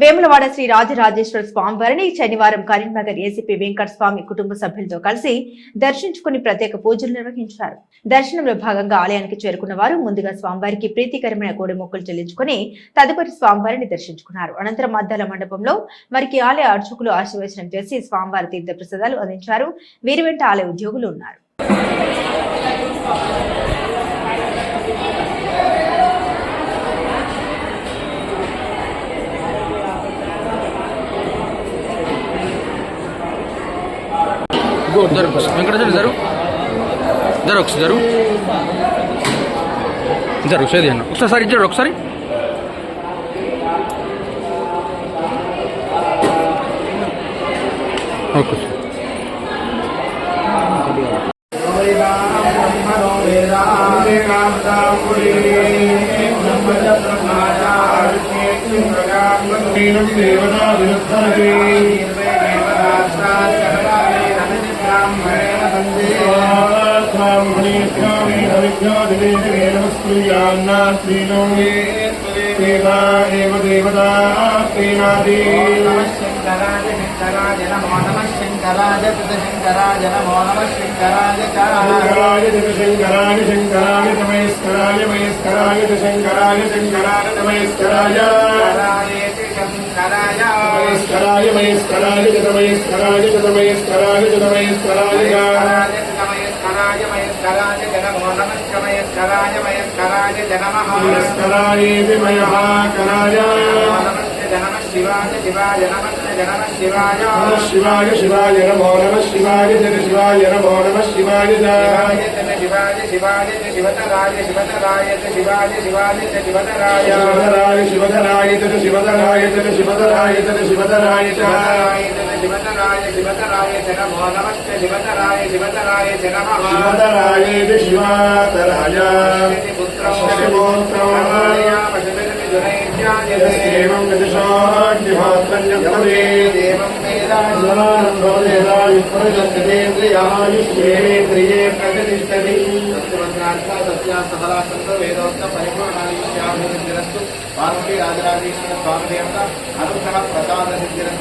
వేములవాడ శ్రీ రాజరాజేశ్వర స్వామి వారిని శనివారం కరీంనగర్ ఏసీపీ వెంకట స్వామి కుటుంబ సభ్యులతో కలిసి దర్శించుకుని ప్రత్యేక పూజలు నిర్వహించారు. దర్శనంలో భాగంగా ఆలయానికి చేరుకున్న వారు ముందుగా స్వామివారికి ప్రీతికరమైన కోడి మొక్కులు చెల్లించుకుని తదుపరి స్వామివారిని దర్శించుకున్నారు. అనంతరం అద్దాల మండపంలో వారికి ఆలయ అర్చకులు ఆశీర్వచనం చేసి స్వామివారి తీర్థ ప్రసాదాలు అందించారు. వీరి వెంట ఆలయ ఉద్యోగులు ఉన్నారు. జరు వెంకటేశ్వర జరు జరు ఒకసారి జరు జరు సేది అన్న ఒకసారి ఇచ్చాడు ఒకసారి ఓకే సార్ దేవతా విరుద్ధరతి దేవా ఏవ దేవతా ప్రేమాది శంకరాయ శంకరాయ నమో నమ శంకరాయ శంకరాయ నమో నమ శంకరాయ శంకరాయ శంకరాయ శంకరాయ తమయస్కరాయ మయస్కరాయ శంకరాయ శంకరాయ తమయస్కరాయ శంకరాయ మయస్కరాయ మయస్కరాయ జతమయస్కరాయ జతమయస్కరాయ మయస్కరాయ మయస్కరాయ జనమో మయస్కరాయ మయస్కరాయ జనమః మయహాకరాయ జనమ శివాయ శివాయ నమ జనమ శివాయ శివాయ శివాయ నమో నమ శివాయ జన శివాయ నమో నమ శివాయ శివాయ శివాయ శివతరాయ శివతరాయ శివాయ శివాయ శివతరాయ శివతరాయ శివతరాయ శివతరాయ శివతరాయ శివతరాయ శివతరాయ శివతరాయ శివతరాయ నమో నమస్తే శివతరాయ శివతరాయ నమః శివధరాయేతి శివాతరాయ శివోత్రం ఏవం విదుషాగ్నిమాత్రం యత్పదే సమానం భవదేదా విప్రజత్యేంద్రియాయుష్యేంద్రియే ప్రతిష్టతి పార్వతీ రాజరాజేశ్వర స్వామి దేవత అనుగ్రహ ప్రసాద సిద్ధిరస్తు